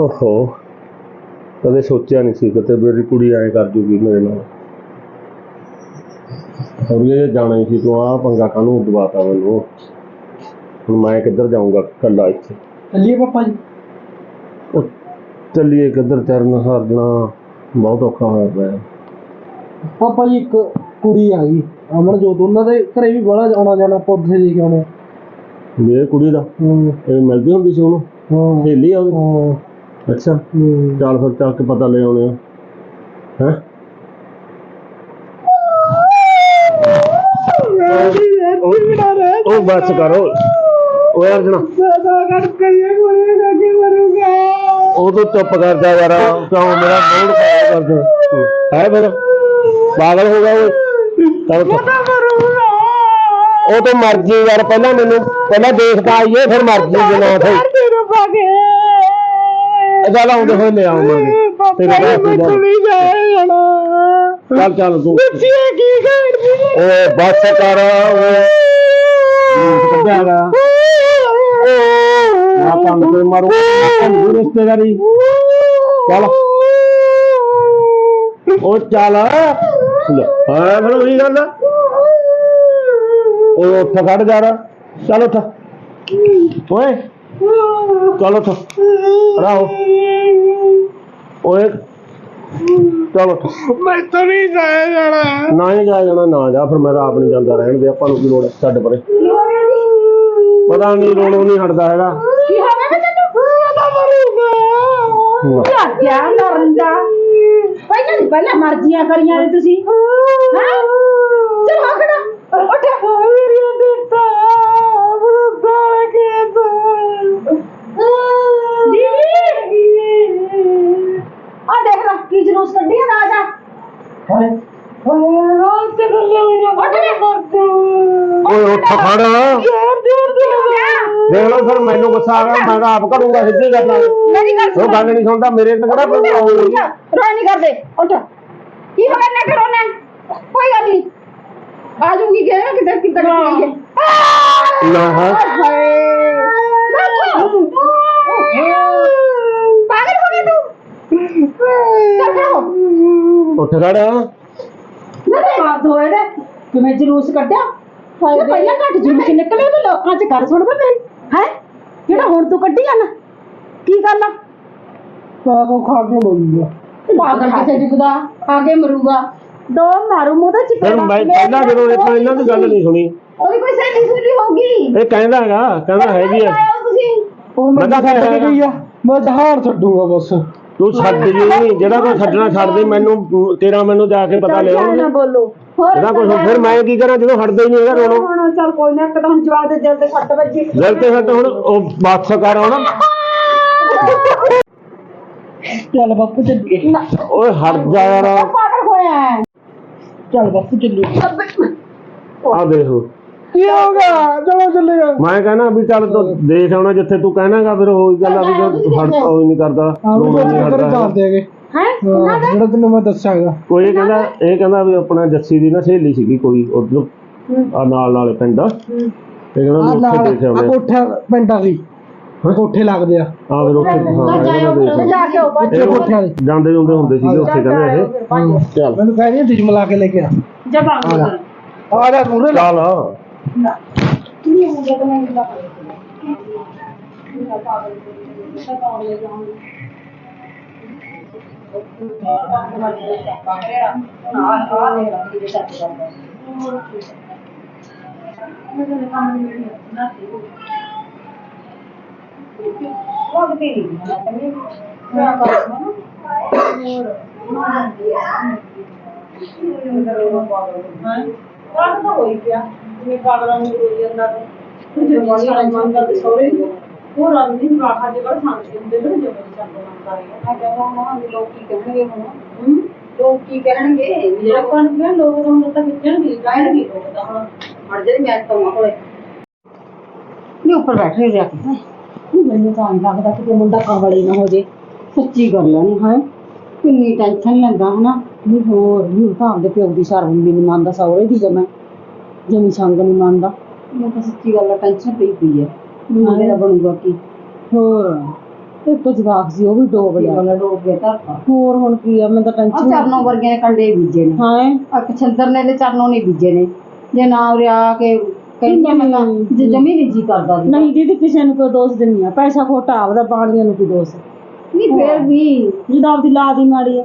ਓਹੋ ਕਦੇ ਸੋਚਿਆ ਨਹੀਂ ਸੀ ਕਿਤੇ ਮੇਰੀ ਕੁੜੀ ਐਂ ਕਰ ਜੂਗੀ ਮੇਰੇ ਨਾਲ। ਔਰ ਇਹ ਜਾਣਾ ਹੀ ਸੀ ਤੂੰ ਆ ਪੰਗਾ ਕਾਹਨੂੰ ਦਵਾਤਾ ਮੈਨੂੰ? ਹੁਣ ਮੈਂ ਕਿੱਧਰ ਜਾਊਂਗਾ ਕੱਲਾ ਇੱਥੇ? ਚੱਲੀਏ ਪਾਪਾ ਜੀ। ਉਹ ਚੱਲੀਏ ਕਿੱਧਰ ਚਰਨ ਹਾਰਨਾ ਬਹੁਤ ਔਖਾ ਹੋਇਆ ਪਿਆ। ਪਾਪਾ ਜੀ ਇੱਕ ਕੁੜੀ ਆ ਗਈ ਅਮਨ ਜੋਤ ਉਹਨਾਂ ਦੇ ਘਰੇ ਵੀ ਬੜਾ ਆਉਣਾ ਜਾਣਾ ਪੌਦੇ ਦੇ ਕੇ ਆਉਣੇ। ਇਹ ਕੁੜੀ ਦਾ? ਹੂੰ। ਇਹ ਮਿਲਦੀ ਹੁੰਦੀ ਸੀ ਉਹਨੂੰ? ਹਾਂ। ਸਹੇਲੀ ਆ ਉਹਦੀ? ਹਾਂ। ਅੱਛਾ। ਚੱਲ ਫਿਰ ਚੱਲ ਕੇ ਪਤਾ ਲੈ ਆਉਣੇ ਆ। ਹੈ? ਉਹ ਬਸ ਕਰੋ ਉਹ ਯਾਰ ਜਣਾ। ਉਹ ਤੋਂ ਚੁੱਪ ਕਰ ਜਾ ਯਾਰ ਕਿਉਂ ਮੇਰਾ ਮੂਡ ਖਰਾਬ ਕਰ ਦੇ। ਹੈ ਫਿਰ? ਪਾਗਲ ਹੋ ਗਿਆ ਉਹ ਚੱਲ ਉਹ ਤਾਂ ਮਰਜ਼ੀ ਯਾਰ ਪਹਿਲਾਂ ਮੈਨੂੰ ਪਹਿਲਾਂ ਦੇਖ ਤਾਂ ਆਈਏ ਫਿਰ ਮਰਜ਼ੀ ਜਨਾ ਥੇ ਚੱਲ ਆਉਂਦੇ ਹੋਏ ਲੈ ਆਵਾਂਗੇ ਤੇਰੇ ਘਰ ਤੋਂ ਚੱਲ ਚੱਲ ਤੂੰ ਓਏ ਬਸ ਕਰ ਓਏ ਕੱਢਿਆਗਾ ਆ ਪੰਨ ਤੇ ਮਾਰੂ ਪੰਨ ਰਿਸ਼ਤੇਦਾਰੀ ਚੱਲ ਉਹ ਚੱਲ ਲੈ, ਹਾਂ ਫਿਰ ਉਹੀ ਗੱਲ ਆ। ਓਏ ਉੱਠ ਖੜ ਜਾ ਰਾ ਚੱਲ ਉੱਠ ਓਏ ਚੱਲ ਉੱਠ। ਰਾਓ। ਓਏ ਚੱਲ ਉੱਠ। ਮੈਂ ਨਹੀਂ ਜਾਇਆ ਜਾਣਾ। ਨਾ ਹੀ ਜਾ ਜਾਣਾ ਨਾ ਜਾ। ਫਿਰ ਮੈਂ ਤਾਂ ਆਪ ਨਹੀਂ ਜਾਂਦਾ ਰਹਿਣ ਦੇ ਆਪਾਂ ਨੂੰ ਕੀ ਲੋੜ ਹੈ? ਛੱਡ ਪਰੇ। ਪਤਾ ਨਹੀਂ ਰੋਣੋਂ ਨਹੀਂ ਹਟਦਾ ਹੈਗਾ। ਹੂੰ। ਕਿਆ ਨਰੰਦਾ ਪਹਿਲਾਂ ਦੀ। ਪਹਿਲਾਂ ਮਰਜ਼ੀਆਂ ਕਰੀਆਂ ਨੇ ਤੁਸੀਂ। ਹਾਂ? ਚਲ ਹਕੜਾ ਉੱਠ। ਮੇਰੀ ਦਿੱਤਾ ਕੇ ਆ ਦੇਖ ਲੈ ਕੀ ਜਲੂਸ ਕੱਢਿਆ ਰਾਜਾ ਉੱਠ ਓਏ ਉੱਠ ਖੜ ਦੇਖ ਲਓ ਫਿਰ ਮੈਨੂੰ ਗੁੱਸਾ ਆ ਗਿਆ ਮੈਂ ਤਾਂ ਆਪ ਕਰੂੰਗਾ ਸਿੱਧੀ ਕਰਨਾ ਮੇਰੀ ਗੱਲ ਉਹ ਸੁਣ ਗੱਲ ਨਹੀਂ ਸੁਣਦਾ ਮੇਰੇ ਤੇ ਕਿਹੜਾ ਕੋਈ ਉਹ ਹੋਈ ਹੈ। ਰੋਈ ਨਹੀਂ ਕਰਦੇ ਉੱਠ ਕੀ ਹੋਇਆ ਨਾ ਕਰੋ ਨਾ ਕੋਈ ਗੱਲ ਨਹੀਂ ਆ ਜੂਗੀ ਕਿ ਕਿੱਧਰ ਕਿੱਧਰ ਗਈ ਹੈ ਨਾ ਹਾਂ ਪਾਗਲ ਹੋ ਗਿਆ ਤੂੰ ਚੱਲ ਖੜੋ ਉੱਠ ਖੜ। ਨਾ ਤੇ ਬਾਤ ਹੋਏ ਰੇ ਕਿਵੇਂ ਜਲੂਸ ਕੱਢਿਆ? ਹਾਏ ਪਹਿਲਾਂ ਘੱਟ ਜਲੂਸ ਨਿਕਲੇ ਤੇ ਲੋਕਾਂ ਚ। ਕਰ ਸੁਣ ਮੇਰੀ। ਹੈ? ਜਿਹੜਾ ਹੁਣ ਤੂੰ ਕੱਢੀ ਜਾਂਦਾ ਕੀ ਗੱਲ ਆ? ਪਾਗਲ ਖਾ ਕੇ ਬੋਲੂਗਾ ਪਾਗਲ ਕਿਸੇ ਜੁਗਦਾ ਆ ਕੇ ਮਰੂਗਾ। ਦੋ ਮਾਰੂ ਮੂੰਹ ਤੇ ਫਿਰ ਚਪੇੜਾ ਮੈਂ ਪਹਿਲਾਂ ਜਦੋਂ ਇਹ ਇਹਨਾਂ ਦੀ ਗੱਲ ਨਹੀਂ ਸੁਣੀ। ਉਹਦੀ ਕੋਈ ਸਹੇਲੀ ਸੁਣੀ ਹੋਗੀ ਇਹ ਕਹਿੰਦਾ ਹੈਗਾ ਕਹਿੰਦਾ ਹੈਗੀ ਆ। ਤੁਸੀਂ। ਉਹ ਮੈਂ ਮੈਂ ਤਾਂ ਗਈ ਆ ਮੈਂ ਦਹਾੜ ਛੱਡੂਗਾ ਬਸ। ਤੂੰ ਛੱਡ ਜੀ ਜਿਹੜਾ ਕੋਈ ਛੱਡਣਾ ਛੱਡ ਦੇ ਮੈਨੂੰ ਤੇਰਾ ਮੈਨੂੰ ਜਾ ਕੇ ਪਤਾ ਲੈ ਚੱਲ ਨਾ ਬੋਲੋ। ਹੋਰ ਇਹਦਾ ਕੁਝ ਫਿਰ ਮੈਂ ਕੀ ਕਰਾਂ ਜਦੋਂ ਹਟਦਾ ਹੀ ਨਹੀਂ ਹੈਗਾ ਰੋਣੋ। ਹੁਣ ਚੱਲ ਕੋਈ ਨਾ ਇੱਕ ਤਾਂ ਹੁਣ ਜਵਾਬ ਦੇ ਦਿਲ ਤੇ ਛੱਟ ਵੱਜੀ। ਦਿਲ ਤੇ ਹਟ ਹੁਣ ਉਹ ਬਾਤ ਕਰ ਹੁਣ ਚੱਲ ਬਾਪੂ ਚੱਲੀਏ। ਨਾ। ਓਏ ਹਟ ਜਾ ਯਾਰ। ਪਾਗਲ ਹੋਇਆ ਹੈ। ਚੱਲ ਬਾਪੂ ਚੱਲੀਏ। ਆ ਦੇਖੋ ਕੀ ਹੋ ਗਿਆ? ਚਲੋ ਚੱਲੇਗਾ ਮੈਂ ਕਹਿੰਦਾ ਵੀ ਚੱਲ ਤੂੰ ਦੇਖ ਆਉਣਾ ਜਿੱਥੇ ਤੂੰ ਕਹਿਣਾਗਾ ਫਿਰ ਉਹ ਗੱਲ ਆ ਵੀ ਜੇ ਹਟ ਉਹ ਨਹੀਂ ਕਰਦਾ ਨਹੀਂ ਦੇਗੇ ਹੈ? ਹਾਂ ਜਿਹੜਾ ਤੈਨੂੰ ਮੈਂ ਦੱਸਾਂਗਾ। ਕੋਈ ਇਹ ਕਹਿੰਦਾ ਇਹ ਕਹਿੰਦਾ ਵੀ ਆਪਣਾ ਜੱਸੀ ਦੀ ਨਾ ਸਹੇਲੀ ਸੀਗੀ ਕੋਈ ਉਧਰ ਆ ਨਾਲ ਨਾਲੇ ਪਿੰਡ। ਆ ਤੇ ਕਹਿੰਦਾ ਆ ਵੀ ਉੱਥੇ ਦੇਖ ਆ ਆਉਣੇ ਕੋਠਾ ਪਿੰਡਾਂ ਦੀ ਕੋਠੇ ਲੱਗਦੇ ਆ। ਆ ਫਿਰ ਉੱਥੇ ਹਾਂ। ਜਾ ਕੇ ਉਹ ਇੱਥੇ ਕੋਠੇ ਵਾਲੇ ਜਾਂਦੇ ਜਾਂਦੇ ਹੁੰਦੇ ਸੀਗੇ ਉੱਥੇ ਕਹਿੰਦੇ ਇਹ। ਚੱਲ। ਮੈਨੂੰ ਕਹਿ ਰਹੀ ਮਿਲਾ ਕੇ ਲੈ ਕੇ ਆ। ਜਬਾਂ ਆ ਜਾ। না তুমি আমাকে কোনো ইচ্ছা করো Thank you. ਆ। ਜਾ ਮੂਰੇ ਲਾ ਚੱਲ ਲੋਕ ਕੀ ਕਹਿਣਗੇ ਜਿਹੜਾ ਕੋਣ ਵੀ ਲੋਕ ਨੂੰ ਤਾਂ ਖਿੱਚਣਗੇ ਕਹਿਣਗੇ ਲੋਕ ਤਾਂ ਹੁਣ। ਮਰ ਜਾਈ ਮੈਂ ਤਾਂ ਮਾ ਕੋਲੇ ਨਹੀਂ ਉੱਪਰ ਬੈਠ ਰਿਹਾ ਜਾ ਕੇ। ਮੈਨੂੰ ਤਾਂ ਆਂ ਲੱਗਦਾ ਕਿ ਮੁੰਡਾ ਕਾਵੜੀ ਨਾ ਹੋ ਜੇ ਸੱਚੀ ਗੱਲ ਆ ਨਹੀਂ ਹੈ? ਕਿੰਨੀ ਟੈਨਸ਼ਨ ਲੈਂਦਾ ਹਨਾ। ਨਹੀਂ ਹੋਰ ਨਹੀਂ ਤਾਂ ਆਪਦੇ ਪਿਓ ਦੀ ਸ਼ਰਮ ਵੀ ਨਹੀਂ ਮੰਨਦਾ ਸਹੁਰੇ ਦੀ ਜਮੈ ਜਮੀ ਸੰਗ ਨਹੀਂ ਮੰਨਦਾ। ਮੈਂ ਤਾਂ ਸੱਚੀ ਗੱਲ ਆ ਟੈਨਸ਼ਨ ਪਈ ਪਈ ਹੈ। ਵੀ ਦਾ ਬਣੂਗਾ ਕੀ? ਹੋਰ ਇੱਕ ਜਵਾਕ ਸੀ ਉਹ ਵੀ ਡੋਬ ਗਿਆ। ਉਹਨੇ ਡੋਬ ਕੇ ਧਰਤਾ ਹੋਰ ਹੁਣ ਕੀ ਆ ਮੈਂ ਤਾਂ ਆ ਟੈਨਸ਼ਨ ਚਰਨੋਂ ਵਰਗੇ ਨੇ ਕੰਡੇ ਬੀਜੇ ਨੇ। ਹਾਂ। ਆ ਕਛੰਦਰ ਨੇ ਤੇ ਚਰਨੋਂ ਨਹੀਂ ਬੀਜੇ ਨੇ। ਜੇ ਨਾ ਉਰੇ ਆ ਕੇ ਕਹਿੰਦੀ ਮੈਂ ਤਾਂ ਜੇ ਜਮੀ ਨਹੀਂ ਜੀ ਕਰਦਾ ਸੀ ਨਹੀਂ ਦੀਦੀ ਕਿਸੇ ਨੂੰ ਕੋਈ ਦੋਸ਼ ਦਿੰਨੀ ਆ। ਪੈਸਾ ਖੋਟਾ ਆਪਦਾ ਬਾਣੀਆਂ ਨੂੰ ਕੀ ਦੋਸ਼? ਨਹੀਂ ਫੇਰ ਵੀ। ਜਦੋਂ ਆਪਦੀ ਲਾਦ ਹੀ ਮਾੜੀ ਆ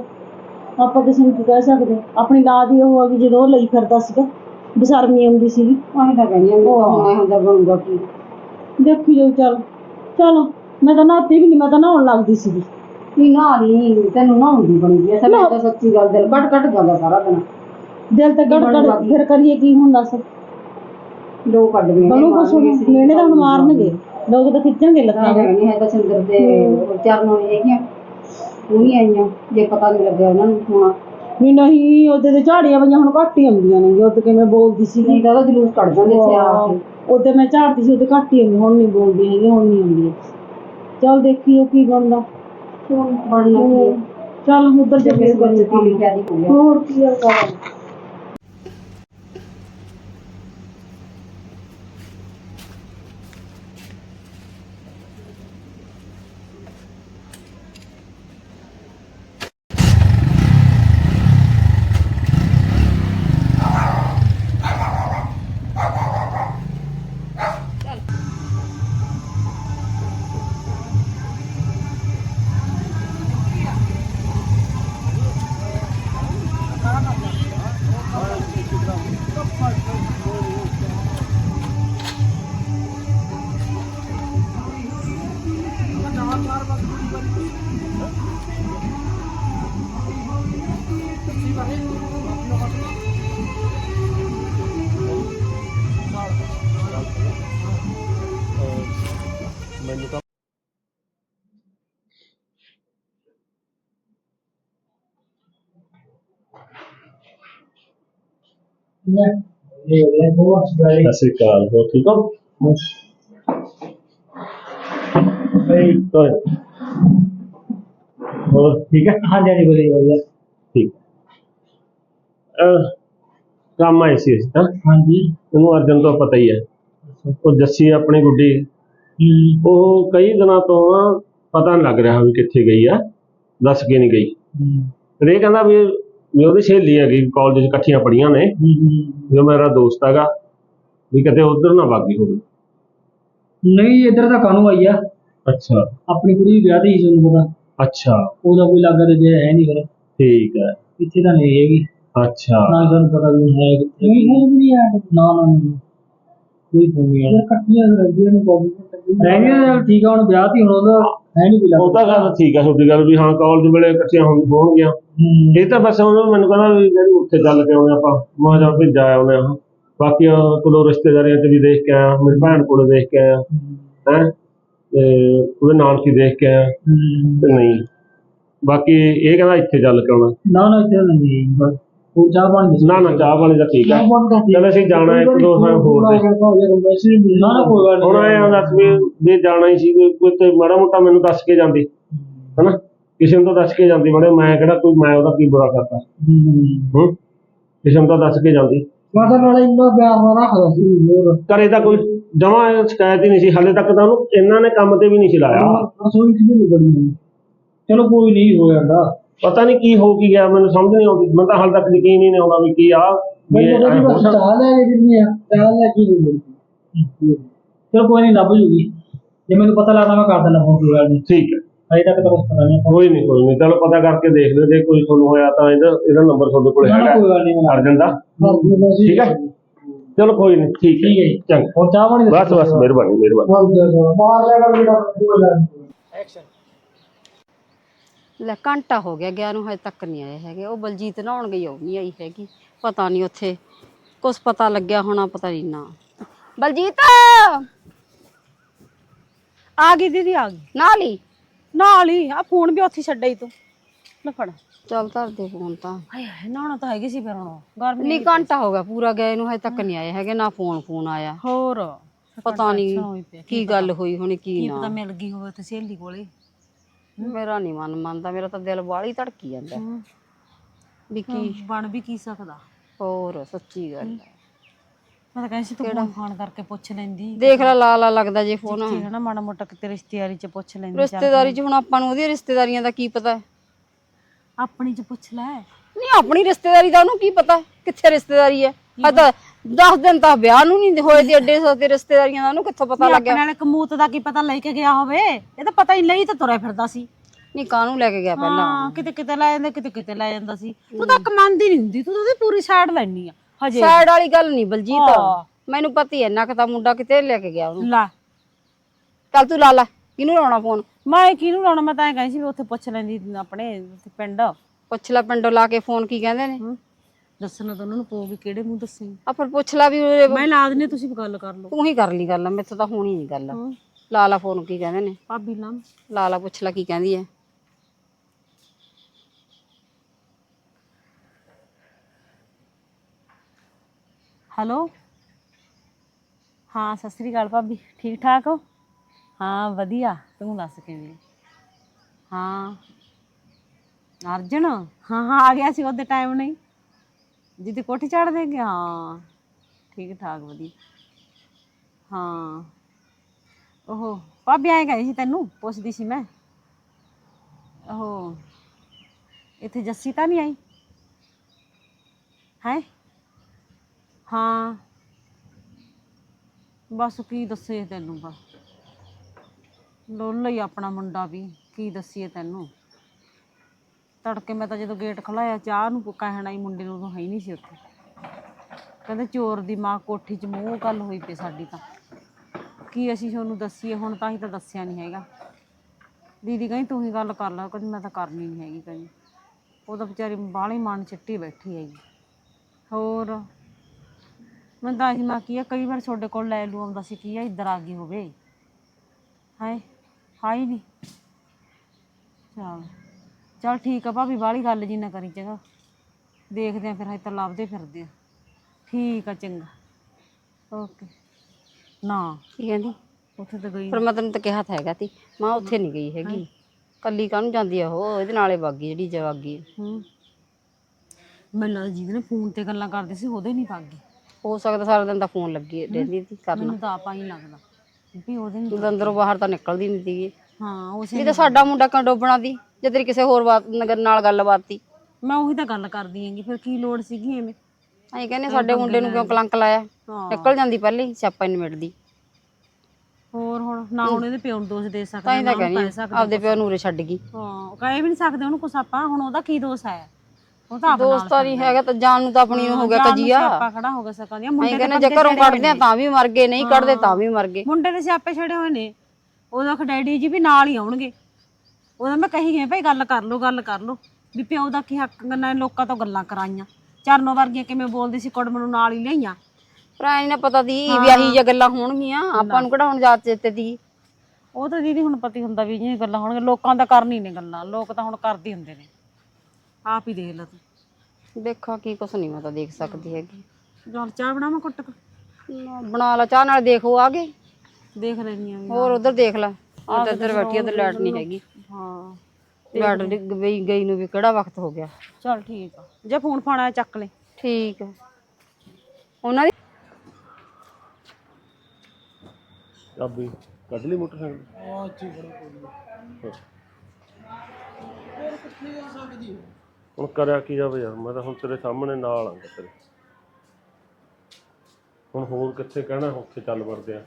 ਆਪਾਂ ਕਿਸੇ ਨੂੰ ਕੀ ਕਹਿ ਸਕਦੇ ਆਪਣੀ ਲਾਦ ਹੀ ਉਹ ਆ ਕਿ ਜਦੋਂ ਉਹ ਲਈ ਫਿਰਦਾ ਸੀਗਾ। ਬਸਰਮੀ ਆਉਂਦੀ ਸੀਗੀ ਉਹਨੇ ਤਾਂ ਕਹਿੰਦੀ ਉਹ ਹੁਣ ਇਹ ਹੁੰਦਾ ਬਣੂਗਾ ਕੀ। ਦੇਖੀ ਜਾਓ ਚੱਲ। ਚਲੋ ਮੈਂ ਤਾਂ ਨਹਾਤੀ ਵੀ ਨਹੀਂ ਮੈਂ ਤਾਂ ਨਹਾਉਣ ਲੱਗਦੀ ਸੀਗੀ। ਨਹੀਂ ਨਾ ਨਹੀਂ ਤੈਨੂੰ ਨਹਾਉਣ ਦੀ ਬਣੀ ਐ ਸਭ ਤਾਂ ਸੱਚੀ ਗੱਲ ਦਿਲ ਕੱਟ ਕੱਟ ਜਾਂਦਾ ਸਾਰਾ ਦਿਨ। ਦਿਲ ਤੇ ਗੜ ਗੜ ਫਿਰ ਕਰੀਏ ਕੀ ਹੁਣ ਦੱਸ? ਦੋ ਕੱਢ ਗਏ ਬਣੂ ਕੁਛ ਮੇਨੇ ਤਾਂ ਹੁਣ ਮਾਰਨਗੇ। ਲੋਕ ਤਾਂ ਖਿੱਚਣਗੇ ਲੱਤਾਂ ਨਹੀਂ ਹੈ ਕਛੰਦਰ ਦੇ ਚਰਨੋਂ ਨੇ ਹੈਗੀਆਂ। ਉਹ ਨਹੀਂ ਆਈਆਂ ਜੇ ਪਤਾ ਨਹੀਂ ਲੱਗਿਆ ਉਹਨਾਂ ਨੂੰ ਹੁਣ। ਵੀ ਨਹੀਂ ਉਹਦੇ ਤੇ ਝਾੜੀਆਂ ਪਈਆਂ ਹੁਣ ਘੱਟ ਹੀ ਆਉਂਦੀਆਂ ਨੇ। ਉਹ ਕਿਵੇਂ ਬੋਲਦੀ ਸੀਗੀ ਨਹੀਂ ਤਾਂ ਉਹਦਾ ਜਲੂਸ ਕੱਢ ਜਾਂਦੇ ਇੱਥੇ ਆ ਕੇ ਉਹਦੇ ਮੈਂ ਝਾੜਦੀ ਸੀ ਉਹਦੇ ਘੱਟ ਹੀ ਆਉਂਦੀ ਹੁਣ ਨਹੀਂ ਬੋਲਦੀ ਹੈਗੀ ਹੁਣ ਨਹੀਂ ਆਉਂਦੀ। ਚੱਲ ਦੇਖੀਓ ਕੀ ਬਣਦਾ। ਬਣਨਾ ਕੀ ਹੈ। ਚੱਲ ਉਧਰ ਜਾ ਕੇ ਹੋਰ ਕੀ ਆ ਕਰਾਂ ਸਤਿ ਸ਼੍ਰੀ ਅਕਾਲ ਹੋ ਠੀਕ ਹੋ? ਬਈ। ਹੋਰ? ਠੀਕ ਹੈ? ਹਾਂਜੀ ਹਾਂਜੀ ਵਧੀਆ ਵਧੀਆ ਠੀਕ। ਅਹ ਕੰਮ ਆਏ ਸੀ ਅਸੀਂ ਤਾਂ। ਹਾਂਜੀ। ਉਹਨੂੰ ਅਰਜਨ ਤੋਂ ਪਤਾ ਹੀ ਹੈ। ਉਹ ਜੱਸੀ ਆਪਣੀ ਗੁੱਡੀ। ਉਹ ਕਈ ਦਿਨਾਂ ਤੋਂ ਨਾ ਪਤਾ ਨਹੀਂ ਲੱਗ ਰਿਹਾ ਵੀ ਕਿੱਥੇ ਗਈ ਆ। ਦੱਸ ਕੇ ਨਹੀਂ ਗਈ। ਫਿਰ ਇਹ ਕਹਿੰਦਾ ਵੀ ਵੀ ਉਹਦੀ ਸਹੇਲੀ ਹੈਗੀ ਕਾਲਜ 'ਚ ਇਕੱਠੀਆਂ ਪੜੀਆਂ ਨੇ। ਜੋ ਮੇਰਾ ਦੋਸਤ ਹੈਗਾ ਵੀ ਕਿਤੇ ਉਧਰ ਨਾ ਬਾਗੀ ਹੋਵੇ। ਨਹੀਂ ਇੱਧਰ ਤਾਂ ਕਾਨੂੰ ਆਈ ਆ? ਅੱਛਾ। ਆਪਣੀ ਕੁੜੀ ਵਿਆਹ ਦੀ ਸੀ ਤੁਹਾਨੂੰ ਪਤਾ। ਅੱਛਾ। ਉਹਦਾ ਕੋਈ ਲੱਗਾ ਤੇ ਜੇ ਹੈ ਨਹੀਂ ਫਿਰ। ਠੀਕ ਹੈ। ਇੱਥੇ ਤਾਂ ਨਹੀਂ ਹੈਗੀ। ਅੱਛਾ। ਨਾ ਸਾਨੂੰ ਪਤਾ ਵੀ ਹੈ ਕਿੱਥੇ। ਨਹੀਂ ਹੈ ਵੀ ਨਹੀਂ ਹੈ। ਨਾ ਨਾ ਨਾ। ਕੋਈ ਫੋਨ ਨਹੀਂ। ਹੈ ਕੱਟੀਆਂ ਰਹਿੰਦੀਆਂ ਨੇ ਕੋਈ ਰਹਿੰਦੀਆਂ ਤਾਂ ਠੀਕ ਆ ਹੁਣ ਵਿਆਹ ਦੀ ਹੁਣ ਉਹਦਾ ਹੈ ਨਹੀਂ ਕੋਈ ਉਹ ਤਾਂ ਗੱਲ ਠੀਕ ਹੈ ਤੁਹਾਡੀ ਗੱਲ ਵੀ ਹਾਂ ਕਾਲਜ ਵੇਲੇ ਇਕੱਠੀਆਂ ਹੋਣ- ਹੋਣਗੀਆਂ। ਹੂੰ। ਇਹ ਤਾਂ ਬਸ ਉਹਨੂੰ ਮੈਨੂੰ ਕਹਿੰਦਾ ਵੀ ਜਿਹੜੀ ਉੱਥੇ ਚੱਲ ਕੇ ਆਉਣੇ ਆਪਾਂ ਮੈਂ ਜਾਂ ਫਿਰ ਜਾ ਆਉਣੇ ਆ। ਬਾਕੀ ਕੋਲੋਂ ਰਿਸ਼ਤੇਦਾਰੀਆਂ 'ਚ ਵੀ ਦੇਖ ਕੇ ਆਇਆ ਮੇਰੀ ਭੈਣ ਕੋਲ ਦੇਖ ਕੇ ਆਇਆ ਹੈ। ਤੇ ਉਹਦੇ ਨਾਲ ਕੀ ਦੇਖ ਕੇ ਆਇਆ। ਤੇ ਨਹੀਂ। ਬਾਕੀ ਇਹ ਕਹਿੰਦਾ ਇੱਥੇ ਚੱਲ ਕੇ ਆਉਣਾ ਨਾ ਨਾ ਇੱਥੇ ਤਾਂ ਨਹੀਂ ਚਾਹ ਪਾਣੀ ਨਾ ਨਾ ਚਾਹ ਪਾਣੀ ਦਾ ਠੀਕ ਹੈ। ਚਲ ਅਸੀਂ ਜਾਣਾ ਇੱਕ ਦੋ ਹੋਰ ਦੇ ਨਾ ਨਾ ਕੋਈ ਗੱਲ ਹੁਣ ਆਏ ਆ ਦੱਸ ਵੀ ਜੇ ਜਾਣਾ ਹੀ ਸੀ ਕੋਈ ਤੇ ਮਾੜਾ ਮੋਟਾ ਮੈਨੂੰ ਦੱਸ ਕੇ ਜਾਂਦੀ ਹਨਾ? ਕਿਸੇ ਨੂੰ ਤਾਂ ਦੱਸ ਕੇ ਜਾਂਦੀ ਮਾੜੇ ਮੈਂ ਕਿਹੜਾ ਕੋਈ ਮੈਂ ਉਹਦਾ ਕੀ ਬੁਰਾ ਕਰਤਾ? ਹੂੰ। ਕਿਸੇ ਨੂੰ ਤਾਂ ਦੱਸ ਕੇ ਜਾਂਦੀ। ਮਾਤਾ ਨਾਲ ਇੰਨਾ ਪਿਆਰ ਨਾਲ ਰੱਖਦਾ ਸੀ ਹੋਰ। ਘਰੇ ਤਾਂ ਕੋਈ ਜਮਾਂ ਸ਼ਿਕਾਇਤ ਹੀ ਨਹੀਂ ਸੀ ਹਾਲੇ ਤੱਕ ਤਾਂ ਉਹਨੂੰ ਇਹਨਾਂ ਨੇ ਕੰਮ ਤੇ ਵੀ ਨਹੀਂ ਸੀ ਲਾਇਆ। ਰਸੋਈ ਚ ਵੀ ਨਹੀਂ ਬੜੀ ਚਲੋ ਕੋਈ ਨਹੀਂ ਹੋ ਜਾਂਦਾ ਪਤਾ ਨਹੀਂ ਕੀ ਹੋ ਕੀ ਗਿਆ ਮੈਨੂੰ ਸਮਝ ਨਹੀਂ ਆਉਂਦੀ। ਮੈਨੂੰ ਤਾਂ ਹਾਲੇ ਤੱਕ ਯਕੀਨ ਹੀ ਨਹੀਂ ਆਉਂਦਾ ਵੀ ਕੀ ਆ ਵੀ ਮੈਂ ਇਹ ਐਂ ਹੋ ਸਕਦਾ। ਚਾਹ ਲੈ ਕੇ ਦਿੰਦੀ ਆ ਚਾਹ ਲੈ ਕੇ ਨਹੀਂ ਮਿਲਦੀ ਚਲੋ ਕੋਈ ਨਹੀਂ ਲੱਭ ਜੂਗੀ। ਜੇ ਮੈਨੂੰ ਪਤਾ ਲੱਗਦਾ ਮੈਂ ਕਰ ਦਿੰਦਾ ਫੋਨ ਕੋਈ ਗੱਲ ਨਹੀਂ ਠੀਕ ਹੈ। ਅਜੇ ਤੱਕ ਤਾਂ ਕੁਛ ਪਤਾ ਨਹੀਂ। ਕੋਈ ਨਹੀਂ ਕੋਈ ਨਹੀਂ। ਚਲੋ ਪਤਾ ਕਰਕੇ ਦੇਖ ਲਿਓ ਜੇ ਕੋਈ ਤੁਹਾਨੂੰ ਹੋਇਆ ਤਾਂ ਇਹਦਾ ਇਹਦਾ ਨੰਬਰ ਤੁਹਾਡੇ ਕੋਲ ਨਾ ਨਾ ਹੈਗਾ। ਕੋਈ ਗੱਲ ਨਹੀਂ ਮੈਂ ਅਰਜਨ ਦਾ ਠੀਕ ਠੀਕ ਹੈ? ਚਲੋ ਕੋਈ ਨਹੀਂ ਠੀਕ ਠੀਕ ਹੈ ਜੀ। ਚੰਗਾ। ਹੋਰ ਚਾਹ ਪਾਣੀ ਬਸ ਬਸ ਮਿਹਰਬਾਨੀ ਮਿਹਰਬਾਨੀ। ਬਾਹਰ ਜਾ ਕੇ ਮੇਰਾ ਕੋਈ ਗੱਲ ਨਹੀਂ ਐਕਸ਼ਨ ਲੈ ਘੰਟਾ ਹੋ ਗਿਆ ਗਿਆ ਨੂੰ ਹਜੇ ਤੱਕ ਨਹੀਂ ਆਏ ਹੈਗੇ। ਉਹ ਬਲਜੀਤ ਨਹਾਉਣ ਗਈ ਉਹ ਨਹੀਂ ਆਈ ਹੈਗੀ। ਪਤਾ ਨਹੀਂ ਉੱਥੇ ਕੁਛ ਪਤਾ ਲੱਗਿਆ ਹੋਣਾ ਪਤਾ ਨਹੀਂ ਨਾ। ਬਲਜੀਤ! ਆ ਗਈ ਦੀਦੀ ਆ ਗਈ। ਨਾਲ ਹੀ? ਨਾਲ ਹੀ। ਆ ਫੋਨ ਵੀ ਉੱਥੇ ਛੱਡਿਆ ਹੀ ਤੂੰ। ਲੈ ਫੜ। ਚੱਲ ਧਰ ਦੇ ਫੋਨ ਤਾਂ। ਹਾਏ ਹਾਏ ਨਹਾਉਣਾ ਤਾਂ ਹੈਗੀ ਸੀ ਫਿਰ ਹੁਣ। ਗਰਮੀ ਨਹੀਂ ਘੰਟਾ ਹੋ ਗਿਆ ਪੂਰਾ ਗਏ ਨੂੰ ਹਜੇ ਤੱਕ ਨਹੀਂ ਆਏ ਹੈਗੇ ਨਾ ਫੋਨ ਫੋਨ ਆਇਆ। ਹੋਰ। ਪਤਾ ਨਹੀਂ ਕੀ ਗੱਲ ਹੋਈ ਹੋਣੀ ਕੀ ਪਤਾ ਨਾ। ਮਿਲ ਗਈ ਹੋਵੇ ਤੇ ਸਹੇਲੀ ਕੋਲੇ। ਮੇਰਾ ਨਹੀਂ ਮਨ ਮੰਨਦਾ ਮੇਰਾ ਤਾਂ ਦਿਲ ਵਾਲੀ ਧੜਕੀ ਜਾਂਦਾ। ਵੀ ਕੀ? ਬਣ ਵੀ ਕੀ ਸਕਦਾ? ਹੋਰ ਸੱਚੀ ਗੱਲ ਹੈ। ਮੈਂ ਤਾਂ ਕਹਿੰਦੀ ਸੀ ਤੂੰ ਫੋਨ ਫਾਨ ਕਰਕੇ ਪੁੱਛ ਲੈਂਦੀ। ਦੇਖ ਲੈ ਲਾ ਲਾ ਲੱਗਦਾ ਜੇ ਫੋਨ। ਕਿ ਹਨਾ ਮਾੜਾ ਮੋਟਾ ਕਿਤੇ ਰਿਸ਼ਤੇਦਾਰੀ ਚ ਪੁੱਛ ਲੈਂਦੀ ਰਿਸ਼ਤੇਦਾਰੀ 'ਚ ਹੁਣ ਆਪਾਂ ਨੂੰ ਉਹਦੀਆਂ ਰਿਸ਼ਤੇਦਾਰੀਆਂ ਦਾ ਕੀ ਪਤਾ? ਆਪਣੀ ਚ ਪੁੱਛ ਲੈ। ਨਹੀਂ ਆਪਣੀ ਰਿਸ਼ਤੇਦਾਰੀ ਦਾ ਉਹਨੂੰ ਕੀ ਪਤਾ? ਕਿੱਥੇ ਰਿਸ਼ਤੇਦਾਰੀ ਹੈ? ਆ ਤਾਂ 10 ਦਿਨ ਤਾਂ ਵਿਆਹ ਨੂੰ ਨਹੀਂ ਹੋਏ ਦੀ ਐਡੇ ਸੋਤੇ ਰਿਸ਼ਤੇਦਾਰੀਆਂ ਦਾ ਉਹਨੂੰ ਕਿੱਥੋਂ ਪਤਾ ਆਪਣੇ ਲੱਗਿਆ? ਵਾਲੇ ਕਮੂਤ ਦਾ ਕੀ ਪਤਾ ਲੈ ਕੇ ਗਿਆ ਹੋਵੇ? ਇਹ ਤਾਂ ਪਤਾ ਹੀ ਲਈ ਤਾਂ ਤੁਰਿਆ ਫਿਰਦਾ ਸੀ। ਨਹੀਂ ਕਾਹਨੂੰ ਲੈ ਕੇ ਗਿਆ ਪਹਿਲਾਂ? ਹਾਂ ਕਿਤੇ ਕਿਤੇ ਲੈ ਜਾਂਦਾ ਕਿਤੇ ਕਿਤੇ ਲੈ ਜਾਂਦਾ ਸੀ। ਤੂੰ ਤਾਂ ਕਮਾਂਦੀ ਨਹੀਂ ਹੁੰਦੀ ਤੂੰ ਤਾਂ ਉਹਦੀ ਪੂਰੀ ਸਾਈਡ ਲੈਣੀ ਆ ਹਜੇ। ਸਾਈਡ ਵਾਲੀ ਗੱਲ ਨਹੀਂ ਬਲਜੀਤ। ਮੈਨੂੰ ਪਤਾ ਹੀ ਹੈ ਨਾ ਕਿ ਤਾਂ ਮੁੰਡਾ ਕਿਤੇ ਲੈ ਕੇ ਗਿਆ ਉਹਨੂੰ। ਲੈ। ਚੱਲ ਤੂੰ ਲਾ ਲੈ ਕਿਹਨੂੰ ਲਾਉਣਾ ਫੋਨ? ਮੈਂ ਕਿਹਨੂੰ ਲਾਉਣਾ ਮੈਂ ਤਾਂ ਐਂ ਕਹਿੰਦੀ ਸੀ ਵੀ ਉੱਥੇ ਪੁੱਛ ਲੈਂਦੀ ਆਪਣੇ ਉੱਥੇ ਪਿੰਡ। ਪੁੱਛ ਲੈ ਪਿੰਡੋਂ ਲਾ ਕੇ ਫੋਨ ਕੀ ਕਹਿੰਦੇ ਨੇ? ਦੱਸਣਾ ਤਾਂ ਉਹਨਾਂ ਨੂੰ ਪਊ ਵੀ ਕਿਹੜੇ ਮੂੰਹ ਦੱਸੀ। ਆ ਫਿਰ ਪੁੱਛ ਲੈ ਵੀ ਉਰੇ ਮੈਂ ਲਾ ਦਿੰਦੀ ਤੁਸੀਂ ਵੀ ਗੱਲ ਕਰ ਲਓ। ਤੂੰ ਹੀ ਕਰ ਲਈ ਗੱਲ ਮੈਥੋਂ ਤਾਂ ਹੋਣੀ ਨਹੀਂ ਗੱਲ। ਹਮ, ਲਾ ਲਾ ਫੋਨ ਕੀ ਕਹਿੰਦੇ ਨੇ? ਭਾਬੀ ਲਾਮ ਲਾ ਲਾ ਪੁੱਛ ਲੈ ਕੀ ਕਹਿੰਦੀ ਹੈ। ਹੈਲੋ? ਹਾਂ ਸਤਿ ਸ੍ਰੀ ਅਕਾਲ ਭਾਬੀ। ਠੀਕ ਠਾਕ ਹੋ? ਹਾਂ ਵਧੀਆ। ਤੂੰ ਦੱਸ ਕਿਵੇਂ ਹਾਂ। ਅਰਜਨ? ਹਾਂ ਹਾਂ ਆ ਗਿਆ ਸੀ ਉਹਦੇ ਟਾਈਮ ਨਹੀਂ। ਜਿੱਦੀ ਕੋਠੀ ਚੜ ਦੇਗੇ ਹਾਂ, ਠੀਕ, ਠਾਕ, ਵਧੀਆ। ਹਾਂ। ਉਹ ਭਾਬੀ ਆਏ ਗਈ ਸੀ ਤੈਨੂੰ, ਪੁੱਛਦੀ ਸੀ ਮੈਂ। ਉਹ ਇੱਥੇ ਜੱਸੀ ਤਾਂ ਨਹੀਂ ਆਈ? ਹੈ? ਹਾਂ। ਬਸ ਕੀ ਦੱਸੇ ਤੈਨੂੰ ਬਸ। ਲੋਲਾ ਹੀ ਆਪਣਾ ਮੁੰਡਾ ਵੀ, ਕੀ ਦੱਸੀਏ ਤੈਨੂੰ? ਤੜਕੇ ਮੈਂ ਤਾਂ ਜਦੋਂ ਗੇਟ ਖਲਾਇਆ ਚਾਹ ਨੂੰ ਕਹਿਣਾ ਹੀ ਮੁੰਡੇ ਨੂੰ ਉਦੋਂ ਹੈ ਹੀ ਨਹੀਂ ਸੀ ਉੱਥੇ। ਕਹਿੰਦੇ ਚੋਰ ਦੀ ਮਾਂ ਕੋਠੀ 'ਚ ਮੂੰਹ ਗੱਲ ਹੋਈ ਪਈ ਸਾਡੀ ਤਾਂ। ਕੀ ਅਸੀਂ ਤੁਹਾਨੂੰ ਦੱਸੀਏ? ਹੁਣ ਤਾਂ ਹੀ ਤਾਂ ਦੱਸਿਆ ਨਹੀਂ ਹੈਗਾ। ਦੀਦੀ ਕਹਿੰਦੀ, ਤੂੰ ਹੀ ਗੱਲ ਕਰ ਲੈ, ਕਹਿੰਦੀ ਮੈਂ ਤਾਂ ਕਰਨੀ ਨਹੀਂ ਹੈਗੀ ਕਹਿੰਦੀ ਉਹ ਤਾਂ ਵਿਚਾਰੀ ਬਾਹਲੀ ਮਨ ਚਿੱਟੀ ਬੈਠੀ ਹੈਗੀ। ਹੋਰ? ਮੈਂ ਤਾਂ ਹੀ ਮੈਂ ਕੀ ਆ, ਕਈ ਵਾਰ ਤੁਹਾਡੇ ਕੋਲ ਲੈ ਲੂ, ਆਉਂਦਾ ਸੀ ਕੀ ਆ, ਇੱਧਰ ਆ ਗਈ ਹੋਵੇ। ਹਾਏ ਹਾਈ ਨਹੀਂ। ਚਲ। ਚਲ ਠੀਕ ਆ ਭਾਬੀ ਬਾਹਲੀ ਗੱਲ ਜੀ ਨਾ ਕਰੀ ਚੰਗਾ ਦੇਖਦੇ ਆ ਫਿਰ ਹਜੇ ਤਾਂ ਲੱਭਦੇ ਫਿਰਦੇ ਆ। ਠੀਕ ਆ ਚੰਗਾ। ਓਕੇ। ਨਾ। ਕੀ ਕਹਿੰਦੀ? ਉੱਥੇ ਤਾਂ ਗਈ ਪਰ ਮੈਂ ਤੈਨੂੰ ਤਾਂ ਕਿਹਾ ਤਾਂ ਹੈਗਾ ਤੀ ਮਾਂ ਉੱਥੇ ਨਹੀਂ ਗਈ ਹੈਗੀ। ਕੱਲੀ ਕਾਹਨੂੰ ਜਾਂਦੀ ਆ ਉਹ? ਇਹਦੇ ਨਾਲੇ ਬਾਗੀ ਜਿਹੜੀ ਜਵਾਗੀ ਹੂੰ। ਮੈਨੂੰ ਲੱਗਦਾ ਜਿਹਦੇ ਨਾਲ ਫੋਨ ਤੇ ਗੱਲਾਂ ਕਰਦੇ ਸੀ ਉਹਦੇ ਨਹੀਂ ਪਾਗੀ ਹੋ ਸਕਦਾ ਸਾਰਾ ਦਿਨ ਤਾਂ ਫੋਨ ਲੱਗੀ ਰਹਿੰਦੀ ਸੀ ਕਰਨਾ। ਮੈਨੂੰ ਤਾਂ ਆਪਾ ਹੀ ਲੱਗਦਾ ਵੀ ਉਹਦੇ ਨਹੀਂ ਤੂੰ ਤਾਂ ਅੰਦਰੋਂ ਬਾਹਰ ਤਾਂ ਨਿਕਲਦੀ ਨਹੀਂ ਸੀਗੀ। ਹਾਂ ਉਸੇ ਨਹੀਂ ਤਾਂ ਸਾਡਾ ਮੁੰਡਾ ਕਿਉਂ ਡੋਬਣਾ ਦੀ ਜੇ ਤੇਰੀ ਕਿਸੇ ਹੋਰ ਬਾਤ ਨਗਰ ਨਾਲ ਗੱਲਬਾਤ ਤੀ ਮੈਂ ਉਹੀ ਤਾਂ ਗੱਲ ਕਰਦੀ ਆਂਗੀ ਫਿਰ ਕੀ ਲੋੜ ਸੀਗੀ ਐਵੇਂ? ਅਸੀਂ ਕਹਿੰਦੇ ਸਾਡੇ ਮੁੰਡੇ ਨੂੰ ਕਿਉਂ ਕਲੰਕ ਲਾਇਆ? ਹਾਂ। ਨਿਕਲ ਜਾਂਦੀ ਪਹਿਲੇ ਸਿਆਪਾ ਨਹੀਂ ਮਿਟਦੀ। ਹੋਰ ਹੁਣ ਨਾ ਹੁਣ ਇਹਦੇ ਪਿਓ ਨੂੰ ਦੋਸ਼ ਦੇ ਸਕਦੇ ਤਾਂ ਹੀ ਤਾਂ ਨਾ ਉਹਨੂੰ ਕਹਿੰਦੀ ਕਹਿ ਆ, ਸਕਦੇ ਆਪਦੇ ਪਿਓ ਨੂੰ ਉਰੇ ਛੱਡ ਗਈ। ਹਾਂ ਕਹਿ ਵੀ ਨਹੀਂ ਸਕਦੇ ਉਹਨੂੰ ਕੁਛ ਆਪਾਂ ਹੁਣ ਉਹਦਾ ਕੀ ਦੋਸ਼ ਹੈ? ਉਹ ਤਾਂ ਆਪਣਾ ਦੋਸਤ ਤਾਂ ਨਹੀਂ ਹੈਗਾ ਤਾਂ ਜਾਨ ਨੂੰ ਤਾਂ ਆਪਣੀ ਨੂੰ ਹੋ ਗਿਆ ਕਜੀਆ। ਆਪਾਂ ਖੜਾ ਹੋ ਗਿਆ ਸਕਾਂ ਦੀਆਂ। ਅਸੀਂ ਮੁੰਡੇ ਦੇ ਕਹਿੰਦੇ ਜੇ ਘਰੋਂ ਕੱਢਦੇ ਆ ਤਾਂ ਵੀ ਮਰ ਗਏ ਨਹੀਂ ਕੱਢਦੇ ਤਾਂ ਵੀ ਮਰ ਗਏ। ਮੁੰਡੇ ਦੇ ਸਿਆਪੇ ਛੜੇ ਹੋਏ ਨੇ। ਉਹਦਾ ਡੈਡੀ ਜੀ ਵੀ ਨਾਲ ਹੀ ਆਉਣਗੇ। ਉਹਦਾ ਮੈਂ ਕਹੀ ਗਈ ਭਾਈ ਗੱਲ ਕਰ ਲਓ ਗੱਲ ਕਰ ਲਓ। ਵੀ ਪਿਓ ਦਾ ਕੀ ਹੱਕ ਗੰਨਾ ਲੋਕਾਂ ਤੋਂ ਗੱਲਾਂ ਕਰਾਈਆਂ। ਚਰਨੋਂ ਵਰਗੀਆਂ ਕਿਵੇਂ ਬੋਲਦੀ ਸੀ ਕੁੜਮ ਨੂੰ ਨਾਲ ਹੀ ਲਿਆਈਆਂ। ਪਰ ਐ ਨਾ ਪਤਾ ਦੀ ਵਿਆਹੀ ਜਾਂ ਗੱਲਾਂ ਹੋਣਗੀਆਂ ਆਪਾਂ ਨੂੰ ਕਿਹੜਾ ਹੁਣ ਯਾਦ ਚੇਤੇ ਦੀ। ਉਹ ਤਾਂ ਦੀਦੀ ਹੁਣ ਪਤੀ ਹੁੰਦਾ ਵੀ ਜਿਹੀਆਂ ਗੱਲਾਂ ਹੋਣਗੀਆਂ ਲੋਕਾਂ ਦਾ ਕਰਨੀ ਨੇ ਗੱਲਾਂ ਲੋਕ ਤਾਂ ਹੁਣ ਕਰਦੇ ਹੁੰਦੇ ਨੇ। ਆਪ ਹੀ ਦੇਖ ਲੈ ਤੂੰ। ਦੇਖਾਂ ਕੀ ਕੁਛ ਨਹੀਂ ਮੈਂ ਤਾਂ ਦੇਖ ਸਕਦੀ ਹੈਗੀ। ਚੱਲ ਚਾਹ ਬਣਾਵਾਂ ਕੁੱਟ ਕੇ? ਨਾ, ਬਣਾ ਲਾ ਚਾਹ ਨਾਲ ਦੇਖੋ ਆ ਗਏ। ਦੇਖ ਲੈਣੀ ਆ ਹੋਰ ਉਧਰ ਦੇਖ ਲੈ। ਆ ਤਾਂ ਇੱਧਰ ਬੈਠੀ ਉਧਰ ਲਾਈਟ ਨਹੀਂ ਹੈਗੀ। ਹਾਂ। ਲਾਈਟ ਡਿੱਗ ਗਈ ਗਈ ਨੂੰ ਵੀ ਕਿਹੜਾ ਵਕਤ ਹੋ ਗਿਆ? ਚੱਲ ਠੀਕ ਆ। ਜੇ ਫੋਨ ਫਾਣਾ ਚੱਕ ਲੈ। ਠੀਕ ਹੈ ਉਹਨਾਂ ਦੀ ਚਾਬੀ ਕੱਢ ਲਈ ਮੋਟਰਸਾਈਕਲ? ਆ ਅੱਛੀ। ਹੁਣ ਕਰਿਆ ਕੀ ਜਾਵੇ ਯਾਰ ਮੈਂ ਤਾਂ ਹੁਣ ਤੇਰੇ ਸਾਹਮਣੇ ਨਾਲ ਆਂ ਤੇਰੇ ਹੁਣ ਹੋਰ ਕਿੱਥੇ ਕਹਿਣਾ ਉੱਥੇ ਚੱਲ ਵੜਦੇ ਆ।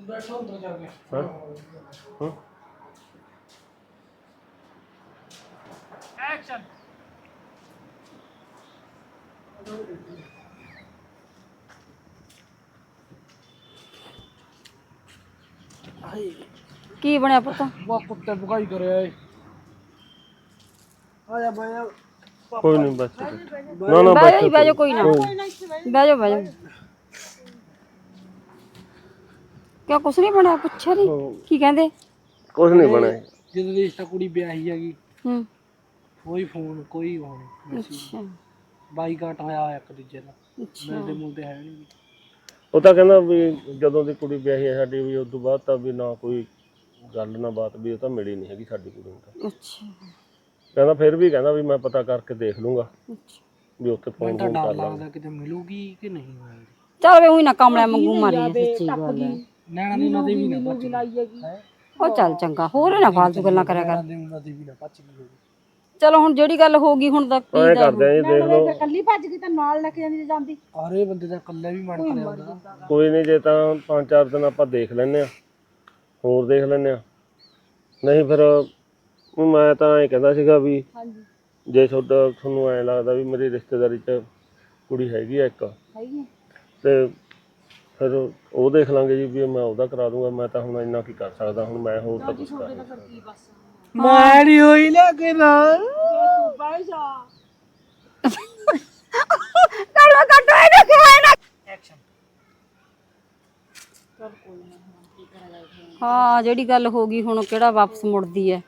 ਬੈਠੋ ਅੰਦਰ ਜਾ ਕੇ। ਹਾਂ। ਹਾਂ। ਕੀ ਬਣਿਆ ਪੁੱਤ? ਵਾ ਕੁੱਤੇ ਭੁਕਾਈ ਕਰਿਆ ਏ। ਆ ਜਾ ਬਾਇਆ ਕੋਈ ਨਹੀਂ ਬਸ ਨਾ ਨਾ ਬਹਿ ਜਾ ਬਹਿ ਜਾ ਕੋਈ ਨਾ। ਬਹਿ ਜਾ ਬਹਿ ਜਾ। ਕਿਆ ਕੁਛ ਨਹੀਂ ਬਣਿਆ? ਪੁੱਛਿਆ ਨਹੀਂ ਕੀ ਕਹਿੰਦੇ? ਕੁਝ ਨਹੀਂ ਬਣਿਆ। ਜਦੋਂ ਰਿਸ਼ਤਾ ਕੁੜੀ ਵਿਆਹੀ ਹੈਗੀ ਹੂੰ। ਕੋਈ ਫੋਨ ਕੋਈ ਫੋਨ ਅੱਛਾ। ਬਾਈਕਾਟ ਹੋਇਆ ਇੱਕ ਦੂਜੇ ਦਾ। ਮਿਲਦੇ ਮੁਲਦੇ ਹੈ ਨਹੀਂ ਉਹ ਤਾਂ ਕਹਿੰਦਾ ਵੀ ਜਦੋਂ ਦੀ ਕੁੜੀ ਵਿਆਹੀ ਹੈ ਸਾਡੀ ਵੀ ਉਸ ਤੋਂ ਬਾਅਦ ਤਾਂ ਵੀ ਨਾ ਕੋਈ ਗੱਲ ਨਾ ਬਾਤ ਵੀ ਉਹ ਤਾਂ ਮਿਲੀ ਨਹੀਂ ਹੈਗੀ ਸਾਡੀ ਕੁੜੀ ਨੂੰ ਤਾਂ। ਅੱਛਾ। ਕਹਿੰਦਾ ਫਿਰ ਵੀ ਕਹਿੰਦਾ ਵੀ ਮੈਂ ਪਤਾ ਕਰਕੇ ਦੇਖ ਲੂੰਗਾ ਅੱਛਾ। ਵੀ ਉੱਥੇ ਫੋਨ ਤਾਂ ਫੋਨ ਡਰ ਕਰ ਲਾਂਗੇ। ਲੱਗਦਾ ਕਿਤੇ ਮਿਲੂਗੀ ਕਿ ਨਹੀਂ ਮਿਲੂਗੀ ਚੱਲ ਵੇ ਉਹੀ ਨਾ ਕਮਲਿਆਂ ਵਾਂਗੂ ਮਾਰੀ ਆ, ਸੱਚੀ ਗੱਲ ਹੈ। ਨੈਣਾ ਦੀ ਨਦੀ ਵੀ ਨਾ ਪੱਚ ਗਈ ਉਹ ਚੱਲ ਚੰਗਾ ਹੋਰ ਨਾ ਫਾਲਤੂ ਗੱਲਾਂ ਕਰਿਆ ਕਰ। ਦੇ ਨਦੀ ਵੀ ਨਾ ਪੱਚ ਗਈ ਚਲੋ ਹੁਣ ਜਿਹੜੀ ਗੱਲ ਹੋ ਗਈ ਹੁਣ ਤਾਂ ਕੀ ਐ ਦਾ ਕਰਦੇ ਆ ਜੀ ਦੇਖ ਲਓ। ਕੱਲੀ ਭੱਜ ਗਈ ਤਾਂ ਨਾਲ ਲੈ ਕੇ ਜਾਂਦੀ ਜੇ ਜਾਂਦੀ। ਆਰੇ ਬੰਦੇ ਦਾ ਇਕੱਲੇ ਵੀ ਮਨ ਕਰਿਆ ਹੁੰਦਾ। ਕੋਈ ਨਹੀਂ ਜੇ ਤਾਂ ਪੰਜ ਚਾਰ ਦਿਨ ਆਪਾਂ ਦੇਖ ਲੈਨੇ ਆ ਹੋਰ ਦੇਖ ਲੈਨੇ ਆ ਨਹੀਂ ਫਿਰ ਮੈਂ ਤਾਂ ਐ ਕਹਿੰਦਾ ਸੀਗਾ ਵੀ ਹਾਂਜੀ। ਜੇ ਤੁਹਾਡਾ ਤੁਹਾਨੂੰ ਐ ਲੱਗਦਾ ਵੀ ਮੇਰੀ ਰਿਸ਼ਤੇਦਾਰੀ 'ਚ ਕੁੜੀ ਹੈਗੀ ਆ ਇੱਕ ਹੈਗੀ ਤੇ ਫਿਰ ਉਹ ਦੇਖ ਲਾਂਗੇ ਜੀ ਵੀ ਮੈਂ ਉਹਦਾ ਕਰਾ ਦੂੰਗਾ। ਮੈਂ ਤਾਂ ਹੁਣ ਇੰਨਾ ਕੀ ਕਰ ਸਕਦਾ ਹੁਣ ਮੈਂ ਹੋਰ ਤਾਂ ਕੁਝ ਕਰ ਨਹੀਂ ਸਕਦਾ। ਨਾ। ਕਾਲਾ ਕੱਟ ਇਹਨੇ। ਕਿਹਾ ਨਾ ਹਾਂ ਜਿਹੜੀ ਗੱਲ ਹੋ ਗਈ ਹੁਣ ਕਿਹੜਾ ਵਾਪਸ ਮੁੜਦੀ ਹੈ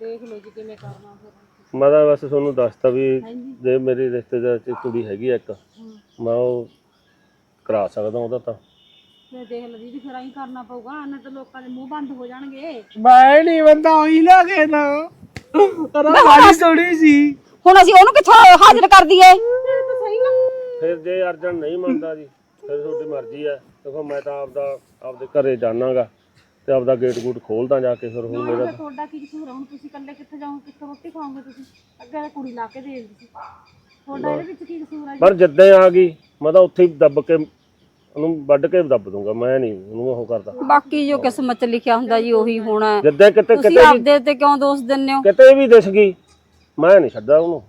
ਮੈਂ ਤਾਂ ਬਸ ਤੁਹਾਨੂੰ ਦੱਸਤਾ ਵੀ ਜੇ ਮੇਰੀ ਰਿਸ਼ਤੇਦਾਰ 'ਚ ਕੁੜੀ ਹੈਗੀ ਆ ਇੱਕ ਮੈਂ ਉਹ ਕਰਾ ਸਕਦਾ ਉਹਦਾ ਤਾਂ। ਮੈਂ ਦੇਖ ਲਈ ਦੀਦੀ ਫਿਰ ਆਈ ਕਰਨਾ ਪਊਗਾ ਨਾ ਤਾਂ ਲੋਕਾਂ ਦੇ ਮੂੰਹ ਬੰਦ ਹੋ ਜਾਣਗੇ। ਮੈਂ ਨਹੀਂ ਬੰਦਾ ਹੋਈ ਲੈ ਕੇ ਨਾ। ਤਰਾ ਮਾਰੀ ਥੋੜੀ ਸੀ। ਹੁਣ ਅਸੀਂ ਉਹਨੂੰ ਕਿੱਥੋਂ ਹਾਜ਼ਰ ਕਰ ਦਈਏ? ਫਿਰ ਜੇ ਅਰਜਨ ਨਹੀਂ ਮੰਨਦਾ ਜੀ ਫਿਰ ਤੁਹਾਡੀ ਮਰਜ਼ੀ ਹੈ। ਦੇਖੋ ਮੈਂ ਤਾਂ ਆਪਦਾ ਆਪਦੇ ਘਰੇ ਜਾਣਾਗਾ ਤੇ ਆਪਦਾ ਗੇਟ ਗੂਟ ਖੋਲਦਾ ਜਾ ਕੇ ਫਿਰ ਹੁਣ ਮੇਰਾ ਫਿਰ ਤੁਹਾਡਾ ਕੀ ਕਸੂਰ ਆ? ਹੁਣ ਤੁਸੀਂ ਇਕੱਲੇ ਕਿੱਥੇ ਜਾਓਗੇ? ਕਿੱਥੋਂ ਰੋਟੀ ਖਾਓਗੇ ਤੁਸੀਂ? ਅੱਗੇ ਤਾਂ ਕੁੜੀ ਲਾ ਕੇ ਦੇ ਦਿੰਦੀ ਸੀ। ਤੁਹਾਡਾ ਇਹਦੇ ਵਿੱਚ ਕੀ ਕਸੂਰ ਆ ਜੀ? ਪਰ ਜਿੱਦਾਂ ਆ ਗਈ ਮੈਂ ਤਾਂ ਉੱਥੇ ਹੀ ਦੱਬ ਕੇ ਉਹਨੂੰ ਵੱਢ ਕੇ ਦੱਬ ਦੂੰਗਾ ਮੈਂ ਨਹੀਂ ਉਹਨੂੰ ਉਹ ਕਰਦਾ। ਬਾਕੀ ਜੋ ਕਿਸਮਤ 'ਚ ਲਿਖਿਆ ਹੁੰਦਾ ਜੀ ਉਹੀ ਹੋਣਾ ਹੈ। ਜਿੱਦਾਂ ਕਿਤੇ ਤੁਸੀਂ ਕਿਤੇ ਵੀ ਆਪਦੇ ਤੇ ਕਿਉਂ ਦੋਸ਼ ਦਿੰਦੇ ਹੋ? ਕਿਤੇ ਵੀ ਦਿਸ ਗਈ ਮੈਂ ਨਹੀਂ ਛੱਡਦਾ ਉਹਨੂੰ।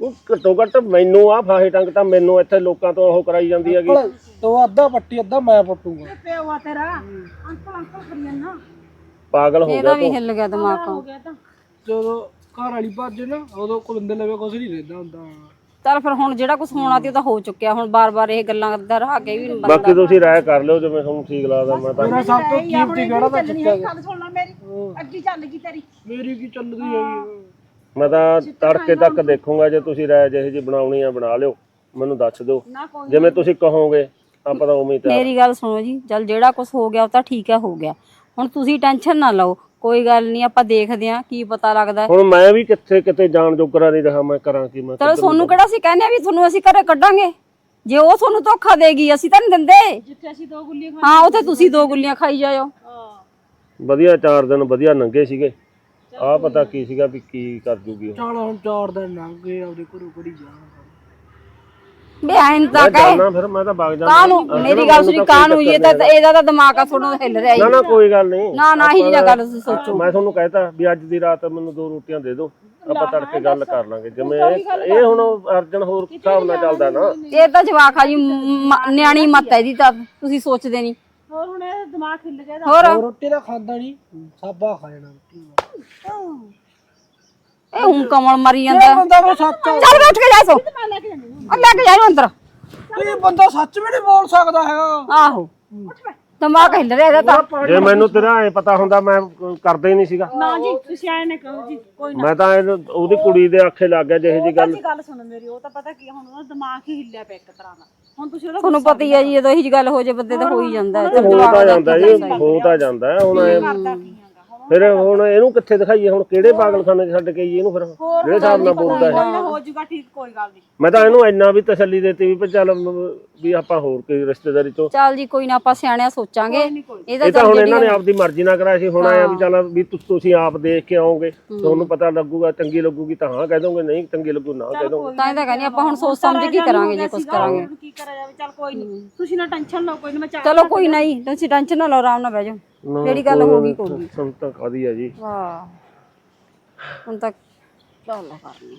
ਉਹ ਘੱਟੋ ਘੱਟ ਮੈਨੂੰ ਆ ਫਾਹੇ ਟੰਗ ਤਾਂ ਮੈਨੂੰ ਇੱਥੇ ਲੋਕਾਂ ਤੋਂ ਉਹ ਕਰਾਈ ਜਾਂਦੀ ਹੈਗੀ। ਤੋ ਅੱਧਾ ਪੱਟੀ ਅੱਧਾ ਮੈਂ ਪੱਟੂਗਾ। ਪਿਓ ਆ ਤੇਰਾ। ਅੰਕਲ ਅੰਕਲ ਕਰੀ ਜਾਂਦਾ। ਪਾਗਲ ਹੋ ਇਹਦਾ ਗਿਆ ਵੀ ਹਿੱਲ ਗਿਆ ਦਿਮਾਗ ਹੋ ਗਿਆ ਤਾਂ। ਜਦੋਂ ਘਰ ਵਾਲੀ ਭੱਜ ਨਾ ਉਦੋਂ ਕੁਲਿੰਦੇ ਲਵੇ ਕੁਝ ਨਹੀਂ ਰਹਿੰਦਾ ਹੁੰਦਾ। ਚੱਲ ਫਿਰ ਹੁਣ ਜਿਹੜਾ ਕੁਝ ਹੋਣਾ ਸੀ ਉਹ ਤਾਂ ਹੋ ਚੁੱਕਿਆ ਹੁਣ ਬਾਰ-ਬਾਰ ਇਹ ਗੱਲਾਂ ਕਰਦਾ ਰਹਾ ਕੇ ਵੀ ਬੰਦਾ ਬਾਕੀ ਤੁਸੀਂ ਰਾਏ ਕਰ ਲਿਓ ਜਿਵੇਂ ਤੁਹਾਨੂੰ ਠੀਕ ਲੱਗਦਾ ਮੈਂ ਤਾਂ ਮੇਰਾ ਸਭ ਤੋਂ ਕੀਮਤੀ ਗੜਾ ਤਾਂ ਚੱਲਣੀ ਹੈ ਗੱਲ ਸੁਣ ਲੈ ਮੇਰੀ ਅੱਗੀ ਚੱਲ ਗਈ ਤੇਰੀ। ਮੇਰੀ ਕੀ ਚੱਲਦੀ ਹੈਗੀ ਮੈਂ ਤਾਂ ਤੜਕੇ ਤੱਕ ਦੇਖੂੰਗਾ ਜੇ ਤੁਸੀਂ ਰਾਏ ਜਿਹੇ ਜੀ ਬਣਾਉਣੀ ਆ ਬਣਾ ਲਿਓ। ਮੈਨੂੰ ਦੱਸ ਦਿਓ। ਜਿਵੇਂ ਤੁਸੀਂ ਕਹੋਗੇ ਆਪਾਂ ਤਾਂ ਉਵੇਂ ਹੀ ਤਿਆਰ ਮੇਰੀ ਗੱਲ ਸੁਣੋ ਜੀ ਚੱਲ ਜਿਹੜਾ ਕੁਝ ਹੋ ਗਿਆ ਉਹ ਤਾਂ ਠੀਕ ਹੈ ਹੋ ਗਿਆ। ਹੁਣ ਤੁਸੀਂ ਟੈਨਸ਼ਨ ਨਾ ਲਓ। ਕੋਈ ਗੱਲ ਨਹੀਂ ਆਪਾਂ ਦੇਖਦੇ ਆਂ ਕੀ ਪਤਾ ਲੱਗਦਾ। ਹੁਣ ਮੈਂ ਵੀ ਕਿੱਥੇ ਕਿਤੇ ਜਾਣ ਜੋਗਰਾ ਨਹੀਂ ਰਹਾ ਮੈਂ ਕਰਾਂ ਕੀ ਮੈਂ ਚਲੋ ਤੁਹਾਨੂੰ ਕਿਹੜਾ ਸੀ ਕਹਿੰਦੇ ਆ ਵੀ ਤੁਹਾਨੂੰ ਅਸੀਂ ਘਰੇ ਕੱਢਾਂਗੇ। ਜੇ ਉਹ ਤੁਹਾਨੂੰ ਧੋਖਾ ਦੇਗੀ ਅਸੀਂ ਤਾਂ ਨਹੀਂ ਦਿੰਦੇ। ਜਿੱਥੇ ਅਸੀਂ ਦੋ ਗੁੱਲੀਆਂ ਹਾਂ ਉੱਥੇ ਤੁਸੀਂ ਦੋ ਗੁੱਲੀਆਂ ਖਾਈ ਜਾਇਓ। ਹਾਂ। ਵਧੀਆ ਚਾਰ ਦਿਨ ਵਧੀਆ ਲੰਘੇ ਸੀਗੇ। ਆ ਪਤਾ ਕੀ ਸੀਗਾ ਵੀ ਕੀ ਕਰ ਜੂਗੀ ਉਹ। ਚੱਲ ਹੁਣ ਚਾਰ ਦਿਨ ਲੰਘ ਗਏ ਆਪਦੇ ਘਰੋਂ ਕੜੀ ਜਾਣ। ਬੇ ਤਾਂ ਮੈਂ ਕਹੇ। ਜਾਣਾ ਫਿਰ ਮੈਂ ਤਾਂ ਵਗ ਜਾਣਾ ਕਾਹਨੂੰ? ਮੇਰੀ ਗੱਲ ਸੁਣੀ ਕਾਹਨੂੰ? ਇਹ ਤਾਂ ਇਹਦਾ ਤਾਂ ਦਿਮਾਗ ਆ ਤੁਹਾਨੂੰ ਹਿੱਲ ਰਿਹਾ ਨਾ ਜੀ ਨਾ ਕੋਈ ਗੱਲ ਨਹੀਂ। ਨਾ ਨਾ ਹੀ ਨਾ ਗੱਲ ਤੁਸੀਂ ਸੋਚੋ। ਮੈਂ ਤੁਹਾਨੂੰ ਕਹਿਤਾ ਵੀ ਅੱਜ ਦੀ ਰਾਤ ਮੈਨੂੰ ਦੋ ਰੋਟੀਆਂ ਦੇ ਦਿਓ। ਆਪਾਂ ਤੜਕੇ ਗੱਲ ਕਰ ਲਾਂਗੇ। ਜਿਵੇਂ ਇਹ ਹੁਣ ਅਰਜਨ ਹੋਰ ਹਿਸਾਬ ਨਾਲ ਚੱਲਦਾ ਨਾ। ਇਹ ਤਾਂ ਜਵਾਕ ਆ ਜੀ ਮ- ਨਿਆਣੀ ਮੱਤ ਹੈ ਇਹਦੀ ਤਾਂ ਤੁਸੀਂ ਸੋਚਦੇ ਨਹੀਂ। ਹੋਰ ਹੁਣ ਇਹ ਦਿਮਾਗ ਖਿੱਲ ਗਿਆ ਇਹਦਾ। ਹੋਰ। ਉਹ ਰੋਟੀ ਤਾਂ ਖਾਂਦਾ ਨਹੀਂ ਸਾਬਾ ਖਾ ਜਾਣਾ ਰੋਟੀ। ਇਹ ਹੁਣ ਕਮਲ ਮਰੀ ਜਾਂਦਾ। ਬੰਦਾ ਉਹ ਸੱਚ ਚੱਲ ਬੈਠ ਕੇ ਜਾ ਸੋ। ਆ ਲੈ ਕੇ ਜਾ ਇਹਨੂੰ ਅੰਦਰ। ਇਹ ਬੰਦਾ ਸੱਚ ਵੀ ਨਹੀਂ ਬੋਲ ਸਕਦਾ ਹੈਗਾ। ਆਹੋ। ਦਿਮਾਗ ਹਿੱਲ ਰਿਹਾ ਇਹਦਾ ਤਾਂ। ਜੇ ਮੈਨੂੰ ਤੇਰਾ ਐ ਪਤਾ ਹੁੰਦਾ ਮੈਂ ਕਰਦਾ ਹੀ ਨਹੀਂ ਸੀਗਾ। ਨਾ ਜੀ ਤੁਸੀਂ ਐ ਨਾ ਕਹੋ ਜੀ ਕੋਈ ਮੈਂ ਤਾਂ ਉਹਦੀ ਕੁੜੀ ਦੇ ਆਖੇ ਲੱਗ ਗਿਆ ਜਿਹੇ ਜੀ ਗੱਲ। ਨਾ ਗੱਲ ਸੁਣੋ ਮੇਰੀ ਉਹ ਤਾਂ ਪਤਾ ਕੀ ਆ, ਹੁਣ ਉਹਦਾ ਦਿਮਾਗ ਹੀ ਹਿੱਲਿਆ ਪਿਆ ਇੱਕ ਤਰ੍ਹਾਂ ਦਾ। ਹੁਣ ਤੁਸੀਂ ਉਹਦਾ ਤੁਹਾਨੂੰ ਪਤਾ ਹੀ ਹੈ ਜੀ ਜਦੋਂ ਇਹੀ ਜਿਹੀ ਗੱਲ ਹੋ ਜੇ ਬੰਦੇ ਤਾਂ ਹੋ ਹੀ ਜਾਂਦਾ ਹੈ। ਹੋ ਤਾਂ ਜਾਂਦਾ ਜੀ ਹੋ ਤਾਂ ਜਾਂਦਾ ਹੈ। ਹੁਣ ਇਹ- ਕਰਦਾ ਕੀ ਹੁਣ ਫਿਰ ਹੁਣ ਇਹਨੂੰ ਕਿੱਥੇ ਦਿਖਾਈਏ? ਹੁਣ ਕਿਹੜੇ ਪਾਗਲਖਾਨੇ 'ਚ ਛੱਡ ਕੇ ਆਈਏ ਇਹਨੂੰ ਫਿਰ? ਜਿਹੜੇ ਹਿਸਾਬ ਨਾਲ ਬੋਲਦਾ ਹੈ। ਹੋ ਜਾਊਗਾ ਠੀਕ ਕੋਈ ਗੱਲ ਨਹੀਂ। ਮੈਂ ਤਾਂ ਇਹਨੂੰ ਇੰਨਾ ਵੀ ਤਸੱਲੀ ਦਿੱਤੀ ਵੀ ਚੱਲ ਵੀ ਆਪਾਂ ਹੋਰ ਕੋਈ ਰਿਸ਼ਤੇਦਾਰੀ ਤੋਂ ਚੱਲ ਜੀ ਕੋਈ ਨਾ ਆਪਾਂ ਸਿਆਣਿਆ ਸੋਚਾਂਗੇ। ਇਹਦਾ ਇਹ ਤਾਂ ਹੁਣ ਇਹਨਾਂ ਨੇ ਆਪਦੀ ਮਰਜ਼ੀ ਨਾਲ ਕਰਾਇਆ ਸੀ ਹੁਣ ਆਇਆ ਵੀ ਚੱਲ ਵੀ ਤੁ- ਤੁਸੀਂ ਆਪ ਦੇਖ ਕੇ ਆਓਗੇ ਤੁਹਾਨੂੰ ਪਤਾ ਲੱਗੂਗਾ ਚੰਗੀ ਲੱਗੂਗੀ ਤਾਂ ਹਾਂ ਕਹਿ ਦੋਗੇ ਨਹੀਂ ਚੰਗੀ ਲੱਗੂ ਨਾ ਕਹਿ ਦੋਗੇ। ਤਾਂ ਇਹਦਾ ਕਹਿੰਦੇ ਆਪਾਂ ਹੁਣ ਸੋਚ ਸਮਝ ਕੇ ਕਰਾਂਗੇ ਜੇ ਕੁਝ ਕਰਾਂਗੇ। ਹੁਣ ਕੀ ਕਰਿਆ ਜਾਵੇ ਚੱਲ ਕੋਈ ਨਹੀਂ ਤੁਸੀਂ ਨਾ ਟੈਨਸ਼ਨ ਲਓ ਕੋਈ ਨਾ ਮੈਂ ਚਾਹ ਚਲੋ ਕੋਈ ਨਹੀਂ ਤੁਸੀਂ ਟੈਨਸ਼ਨ ਨਾ ਲਓ ਆਰਾਮ ਨਾਲ ਬਹਿ ਜਾਓ। ਜਿਹੜੀ ਗੱਲ ਹੋ ਗਈ ਗਈ ਸੰਤ ਕਾਦੀ ਹੈ ਜੀ। ਵਾਹ। ਹੁਣ ਤੱਕ ਚੱਲ ਕਰਨੀ